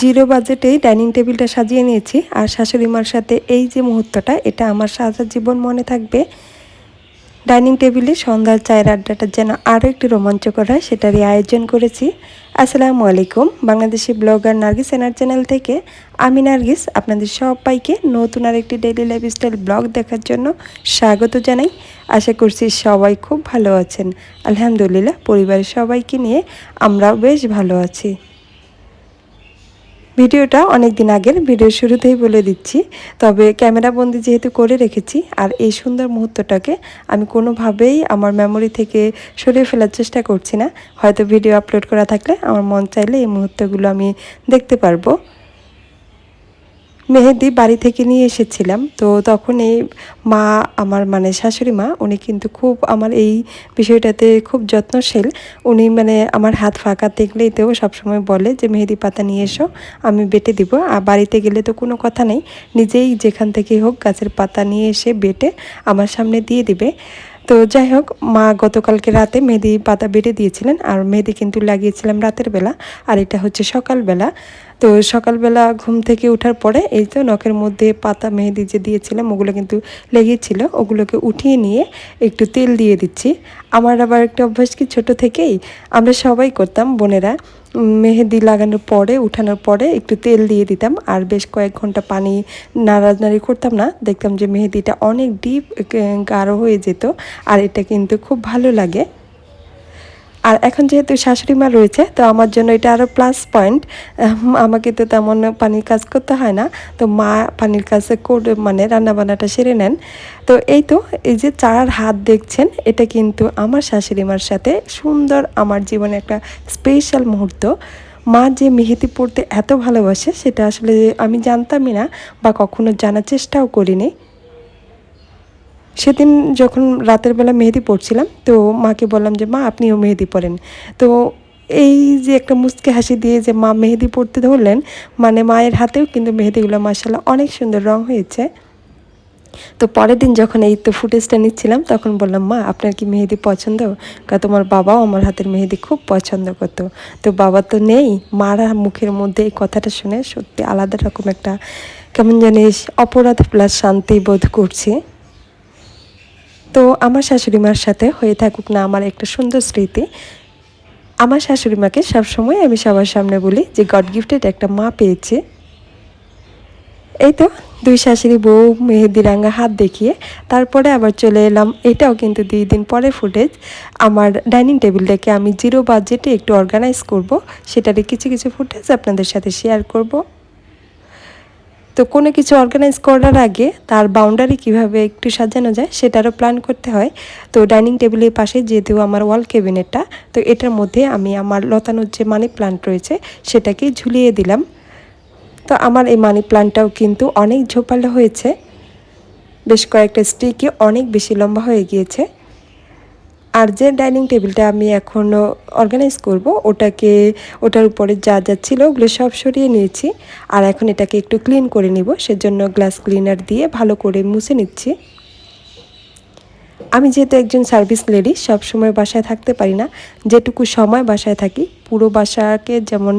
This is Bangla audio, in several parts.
জিরো বাজেটেই ডাইনিং টেবিলটা সাজিয়ে নিয়েছি। আর শাশুড়ি মার সাথে এই যে মুহূর্তটা, এটা আমার সারা জীবন মনে থাকবে। ডাইনিং টেবিলে সন্ধ্যার চায়ের আড্ডাটা যেন আরও একটি রোমাঞ্চকর হয়, সেটারই আয়োজন করেছি। আসসালামু আলাইকুম, বাংলাদেশি ব্লগার নার্গিস এনার চ্যানেল থেকে। আমি নার্গিস, আপনাদের সবাইকে নতুন আর একটি ডেইলি লাইফস্টাইল ব্লগ দেখার জন্য স্বাগত জানাই। আশা করছি সবাই খুব ভালো আছেন। আলহামদুলিল্লাহ, পরিবারের সবাইকে নিয়ে আমরাও বেশ ভালো আছি। ভিডিওটা অনেক দিন আগের, ভিডিও শুরুতেই বলে দিচ্ছি। তবে ক্যামেরা বন্দি যেহেতু করে রেখেছি, আর এই সুন্দর মুহূর্তটাকে আমি কোনোভাবেই আমার মেমোরি থেকে সরিয়ে ফেলার চেষ্টা করছি না। হয়তো ভিডিও আপলোড করা থাকলে আমার মন চাইলে এই মুহূর্তগুলো আমি দেখতে পারব। মেহেদি বাড়ি থেকে নিয়ে এসেছিলাম। তো তখন এই মা, আমার মানে শাশুড়ি মা, উনি কিন্তু খুব আমার এই বিষয়টাতে খুব যত্নশীল। উনি মানে আমার হাত ফাঁকা দেখলেই তো সবসময় বলে যে, মেহেদি পাতা নিয়ে এসো, আমি বেটে দিব। আর বাড়িতে গেলে তো কোনো কথা নেই। নিজেই যেখান থেকে হোক গাছের পাতা নিয়ে এসে বেটে আমার সামনে দিয়ে দিবে। তো যাই হোক, মা গতকালকে রাতে মেহেদি পাতা বেটে দিয়েছিলেন। আর মেহেদি কিন্তু লাগিয়েছিলাম রাতের বেলা। আর এটা হচ্ছে সকালবেলা। তো সকালবেলা ঘুম থেকে ওঠার পরে এই তো নখের মধ্যে পাতা মেহেদি যে দিয়েছিলাম, ওগুলো কিন্তু লেগেছিল। ওগুলোকে উঠিয়ে নিয়ে একটু তেল দিয়ে দিচ্ছি। আমার আবার একটা অভ্যাস কি, ছোটো থেকেই আমরা সবাই করতাম বোনেরা। মেহেদি লাগানোর পরে, উঠানোর পরে একটু তেল দিয়ে দিতাম। আর বেশ কয়েক ঘণ্টা পানি নাড়ানাড়ি করতাম না, দেখতাম যে মেহেদিটা অনেক ডিপ গাঢ় হয়ে যেত। আর এটা কিন্তু খুব ভালো লাগে। আর এখন যেহেতু শাশুড়ি মা রয়েছে, তো আমার জন্য এটা আরও প্লাস পয়েন্ট আমাকে তো তেমন পানির কাজ করতে হয় না। তো মা পানির কাজ করে মানে রান্নাবান্নাটা সেরে নেন। তো এই তো, এই যে চার হাত দেখছেন, এটা কিন্তু আমার শাশুড়ি মার সাথে সুন্দর আমার জীবনে একটা স্পেশাল মুহূর্ত। মা যে মেহেদি পড়তে এত ভালোবাসে, সেটা আসলে আমি জানতামই না বা কখনো জানার চেষ্টাও করিনি। সেদিন যখন রাতের বেলা মেহেদি পড়ছিলাম তো মাকে বললাম যে, মা, আপনিও মেহেদি পড়েন তো এই যে একটা মুচকে হাসি দিয়ে যে মা মেহেদি পড়তে ধরলেন মানে মায়ের হাতেও কিন্তু মেহেদিগুলো মাসাল্লাহ অনেক সুন্দর রং হয়েছে। তো পরের দিন যখন এই তো ফুটেজটা নিচ্ছিলাম, তখন বললাম, মা, আপনার কি মেহেদি পছন্দ? কা, তোমার বাবাও আমার হাতের মেহেদি খুব পছন্দ করতো। তো বাবা তো নেই, মারা মুখের মধ্যে এই কথাটা শুনে সত্যি আলাদা রকম একটা, কেমন জানিস অপরাধ প্লাস শান্তি বোধ করছি। তো আমার শাশুড়ি মার সাথে হয়ে থাকুক না আমার একটা সুন্দর স্মৃতি, আমার শাশুড়ি মাকে সবসময় আমি সবার সামনে বলি যে গড গিফটেড একটা মা পেয়েছে। এই তো দুই শাশুড়ি বউ, মেহেদি রাঙ্গা হাত দেখিয়ে তারপরে আবার চলে এলাম। এটাও কিন্তু দুই দিন পরে ফুটেজ। আমার ডাইনিং টেবিলটাকে আমি জিরো বাজেটে একটু অর্গানাইজ করব, সেটারই কিছু কিছু ফুটেজ আপনাদের সাথে শেয়ার করব। তো কোনো কিছু অর্গানাইজ করার আগে তার বাউন্ডারি কীভাবে একটু সাজানো যায় সেটারও প্ল্যান করতে হয়। তো ডাইনিং টেবিলের পাশে যেহেতু আমার ওয়াল ক্যাবিনেটটা তো এটার মধ্যে আমি আমার লতানোর যে মানি প্লান্ট রয়েছে সেটাকে ঝুলিয়ে দিলাম। তো আমার এই মানি প্লান্টটাও কিন্তু অনেক ঝোপালো হয়েছে। বেশ কয়েকটা স্টিকে অনেক বেশি লম্বা হয়ে গিয়েছে। আর যে ডাইনিং টেবিলটা আমি এখন অর্গানাইজ করব, ওটাকে, ওটার উপরে যা যা ছিল ওগুলো সব সরিয়ে নিয়েছি। আর এখন এটাকে একটু ক্লিন করে নিব, সেজন্য গ্লাস ক্লিনার দিয়ে ভালো করে মুছে নিচ্ছি। আমি যেহেতু একজন সার্ভিস লেডি সব সময় বাসায় থাকতে পারি না। যেটুকু সময় বাসায় থাকি, পুরো বাসাকে যেমন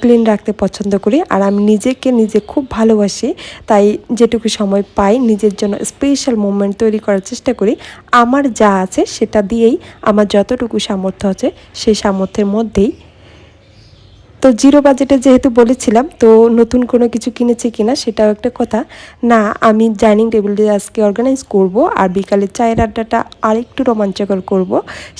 ক্লিন রাখতে পছন্দ করি। আর আমি নিজেকে নিজে খুব ভালোবাসি, তাই যেটুকু সময় পাই, নিজের জন্য স্পেশাল মুমেন্ট তৈরি করার চেষ্টা করি। আমার যা আছে, সেটা দিয়েই আমার যতটুকু সামর্থ্য আছে, সেই সামর্থ্যের মধ্যেই তো জিরো বাজেটে যেহেতু বলেছিলাম, তো নতুন কোনো কিছু কিনেছি কিনা সেটাও একটা কথা। না, আমি ডাইনিং টেবিলটা আজকে অর্গানাইজ করব আর বিকালে চায়ের আড্ডাটা আরেকটু রোমাঞ্চকর করব।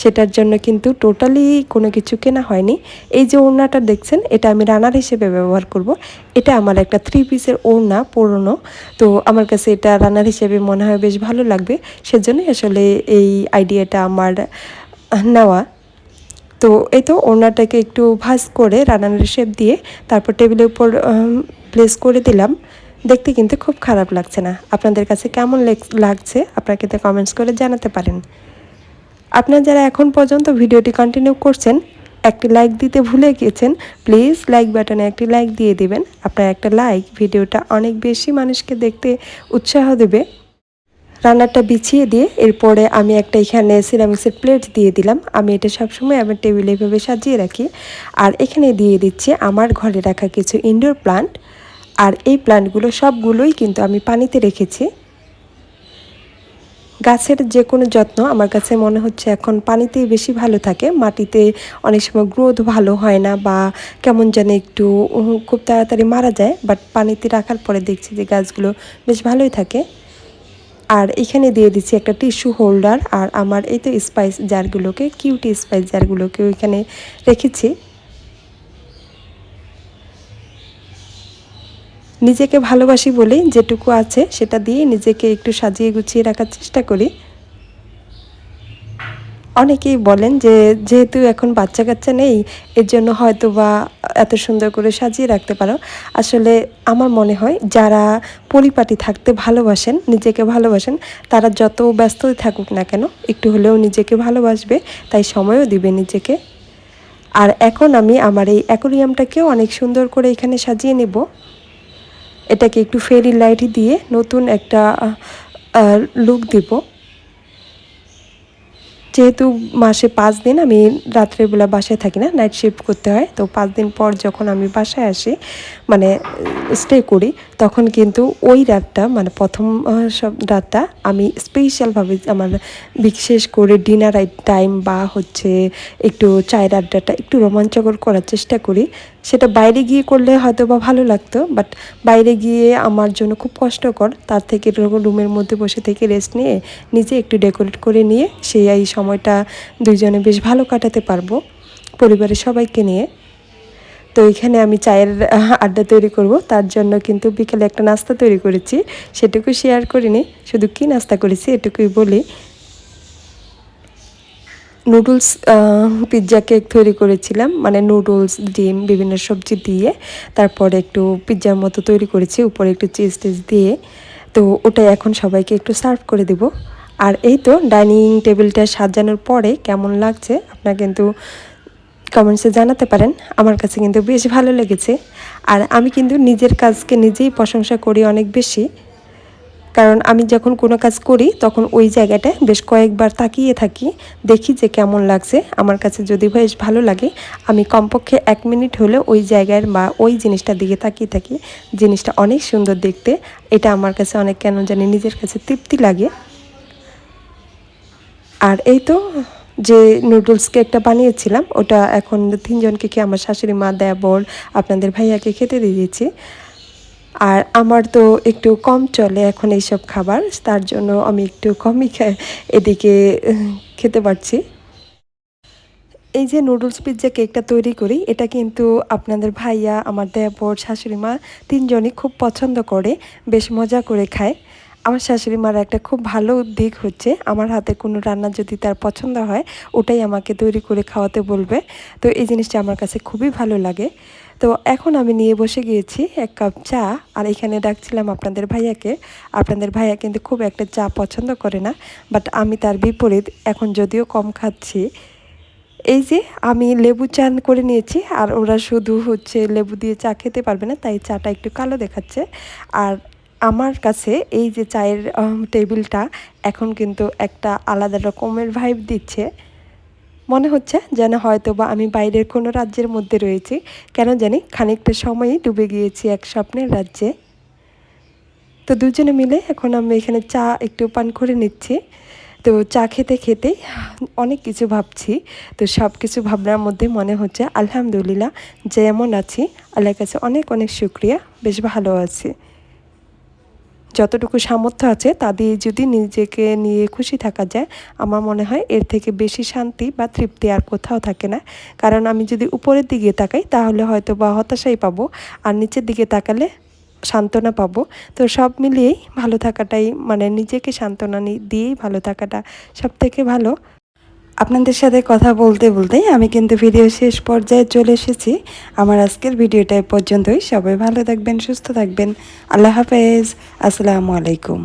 সেটার জন্য কিন্তু টোটালি কোনো কিছু কেনা হয়নি। এই যে ওড়নাটা দেখছেন, এটা আমি রানার হিসেবে ব্যবহার করব। এটা আমার একটা থ্রি পিসের ওড়না পুরনো। তো আমার কাছে এটা রানার হিসেবে মনে হয় বেশ ভালো লাগবে। সেজন্যই আসলে এই আইডিয়াটা আমার নেওয়া। তো এই তো ওড়নাটাকে একটু ভাজ করে রান্নার শেপ দিয়ে তারপর টেবিলের উপর প্লেস করে দিলাম। দেখতে কিন্তু খুব খারাপ লাগছে না। আপনাদের কাছে কেমন লাগছে আপনারা কিন্তু কমেন্টস করে জানাতে পারেন। আপনারা যারা এখন পর্যন্ত ভিডিওটি কন্টিনিউ করছেন, একটি লাইক দিতে ভুলে গিয়েছেন প্লিজ লাইক বাটনে একটি লাইক দিয়ে দিবেন। আপনার একটা লাইক ভিডিওটা অনেক বেশি মানুষকে দেখতে উৎসাহ দেবে। রান্নাটা বিছিয়ে দিয়ে এরপরে আমি একটা এখানে সিরামিক্সের প্লেট দিয়ে দিলাম। আমি এটা সবসময় আমার টেবিলে এভাবে সাজিয়ে রাখি। আর এখানে দিয়ে দিচ্ছি আমার ঘরে রাখা কিছু ইনডোর প্লান্ট আর এই প্লান্টগুলো সবগুলোই কিন্তু আমি পানিতে রেখেছি। গাছের যে কোনো যত্ন, আমার কাছে মনে হচ্ছে এখন পানিতেই বেশি ভালো থাকে। মাটিতে অনেক সময় গ্রোথ ভালো হয় না বা কেমন যেন একটু খুব তাড়াতাড়ি মারা যায়। বাট পানিতে রাখার পরে দেখছি যে গাছগুলো বেশ ভালোই থাকে। আর এখানে দিয়ে দিচ্ছি একটা টিস্যু হোল্ডার আর আমার এই তো স্পাইস জারগুলোকে, কিউটি স্পাইস জারগুলোকে ওইখানে রেখেছি। নিজেকে ভালোবাসি বলেই যেটুকু আছে সেটা দিয়ে নিজেকে একটু সাজিয়ে গুছিয়ে রাখার চেষ্টা করি। অনেকেই বলেন যে যেহেতু এখন বাচ্চা কাচ্চা নেই, এর জন্য হয়তো বা এত সুন্দর করে সাজিয়ে রাখতে পারো। আসলে আমার মনে হয় যারা পরিপাটি থাকতে ভালোবাসেন, নিজেকে ভালোবাসেন, তারা যত ব্যস্তই থাকুক না কেন, একটু হলেও নিজেকে ভালোবাসবে, তাই সময়ও দিবে নিজেকে। আর এখন আমি আমার এই অ্যাকোরিয়ামটাকেও অনেক সুন্দর করে এখানে সাজিয়ে নেব। এটাকে একটু ফেরি লাইট দিয়ে নতুন একটা লুক দিব। যেহেতু মাসে পাঁচ দিন আমি রাত্রেবেলা বাসায় থাকি না নাইট শিফট করতে হয়। তো পাঁচ দিন পর যখন আমি বাসায় আসি মানে স্টে করি তখন কিন্তু ওই রাতটা মানে প্রথম সব রাতটা আমি স্পেশালভাবে আমার বিশেষ করে ডিনার টাইম বা হচ্ছে একটু চায়ের আড্ডাটা একটু রোমাঞ্চকর করার চেষ্টা করি। সেটা বাইরে গিয়ে করলে হয়তো বা ভালো লাগতো বাট বাইরে গিয়ে আমার জন্য খুব কষ্টকর। তার থেকে রুমের মধ্যে বসে থেকে রেস্ট নিয়ে নিজে একটু ডেকোরেট করে নিয়ে সেই এই সময়টা দুইজনে বেশ ভালো কাটাতে পারব। পরিবারের সবাইকে নিয়ে। তো এখানে আমি চায়ের আড্ডা তৈরি করব। তার জন্য কিন্তু বিকেলে একটা নাস্তা তৈরি করেছি। সেটুকু শেয়ার করিনি, শুধু কি নাস্তা করেছি এটুকুই বলি। নুডলস পিৎজা কেক তৈরি করেছিলাম। মানে নুডলস ডিম, বিভিন্ন সবজি দিয়ে। তারপরে একটু পিৎজার মতো তৈরি করেছি, উপরে একটু চিজ টিজ দিয়ে। তো ওটা এখন সবাইকে একটু সার্ভ করে দেব। আর এই তো ডাইনিং টেবিলটা সাজানোর পরে কেমন লাগছে? আপনার কিন্তু কমেন্টসে জানাতে পারেন। আমার কাছে কিন্তু বেশ ভালো লেগেছে। আর আমি কিন্তু নিজের কাজকে নিজেই প্রশংসা করি অনেক বেশি। কারণ আমি যখন কোনো কাজ করি, তখন ওই জায়গাটায় বেশ কয়েকবার তাকিয়ে থাকি, দেখি যে কেমন লাগছে। আমার কাছে যদি বেশ ভালো লাগে, আমি কমপক্ষে এক মিনিট হলে ওই জায়গার বা ওই জিনিসটার দিকে তাকিয়ে থাকি। জিনিসটা অনেক সুন্দর দেখতে। এটা আমার কাছে অনেক কেন জানি নিজের কাছে তৃপ্তি লাগে। আর এই তো যে নুডলস কেকটা বানিয়েছিলাম, ওটা এখন তিনজনকে কি আমার শাশুড়ি মা দেবর আপনাদের ভাইয়াকে খেতে দিয়ে দিয়েছি। আর আমার তো একটু কম চলে এখন এইসব খাবার, তার জন্য আমি একটু কমই এদিকে, খেতে পারছি। এই যে নুডলস পিৎজা কেকটা তৈরি করি, এটা কিন্তু আপনাদের ভাইয়া, আমার দেবর শাশুড়ি মা তিনজনই খুব পছন্দ করে, বেশ মজা করে খায়। আমার শাশুড়ি মার একটা খুব ভালো দিক হচ্ছে। আমার হাতে কোনো রান্না যদি তার পছন্দ হয়, ওটাই আমাকে তৈরি করে খাওয়াতে বলবে। তো এই জিনিসটা আমার কাছে খুবই ভালো লাগে। তো এখন আমি নিয়ে বসে গিয়েছি এক কাপ চা, আর এখানে ডাকছিলাম আপনাদের ভাইয়াকে। আপনাদের ভাইয়া কিন্তু খুব একটা চা পছন্দ করে না বাট আমি তার বিপরীত, এখন যদিও কম খাচ্ছি। এই যে আমি লেবু চান করে নিয়েছি, আর ওরা শুধু হচ্ছে লেবু দিয়ে চা খেতে পারবে না, তাই চাটা একটু কালো দেখাচ্ছে। আর আমার কাছে এই যে চায়ের টেবিলটা এখন কিন্তু একটা আলাদা রকমের ভাইব দিচ্ছে। মনে হচ্ছে যেন হয়তো বা আমি বাইরের কোনো রাজ্যের মধ্যে রয়েছি। কেন জানি খানিকটা সময়ই ডুবে গিয়েছি এক স্বপ্নের রাজ্যে। তো দুজনে মিলে এখন আমি এখানে চা একটু পান করে নিচ্ছি। তো চা খেতে খেতে অনেক কিছু ভাবছি। তো সব কিছু ভাবনার মধ্যে মনে হচ্ছে, আলহামদুলিল্লাহ, যেমন আছি, আল্লাহর কাছে অনেক অনেক শুক্রিয়া, বেশ ভালো আছি। যতটুকু সামর্থ্য আছে তা দিয়ে যদি নিজেকে নিয়ে খুশি থাকা যায়, আমার মনে হয় এর থেকে বেশি শান্তি বা তৃপ্তি আর কোথাও থাকে না। কারণ আমি যদি উপরের দিকে তাকাই, তাহলে হয়তো বা হতাশাই পাবো আর নিচের দিকে তাকালে সান্ত্বনা পাবো। তো সব মিলিয়েই ভালো থাকাটাই মানে নিজেকে সান্ত্বনা দিয়েই ভালো থাকাটা সব থেকে ভালো। আপনাদের সাথে কথা বলতে বলতেই আমি কিন্তু ভিডিও শেষ পর্যায়ে চলে এসেছি। আমার আজকের ভিডিওটা পর্যন্তই। সবাই ভালো থাকবেন, সুস্থ থাকবেন। আল্লাহ হাফেজ। আসসালামু আলাইকুম।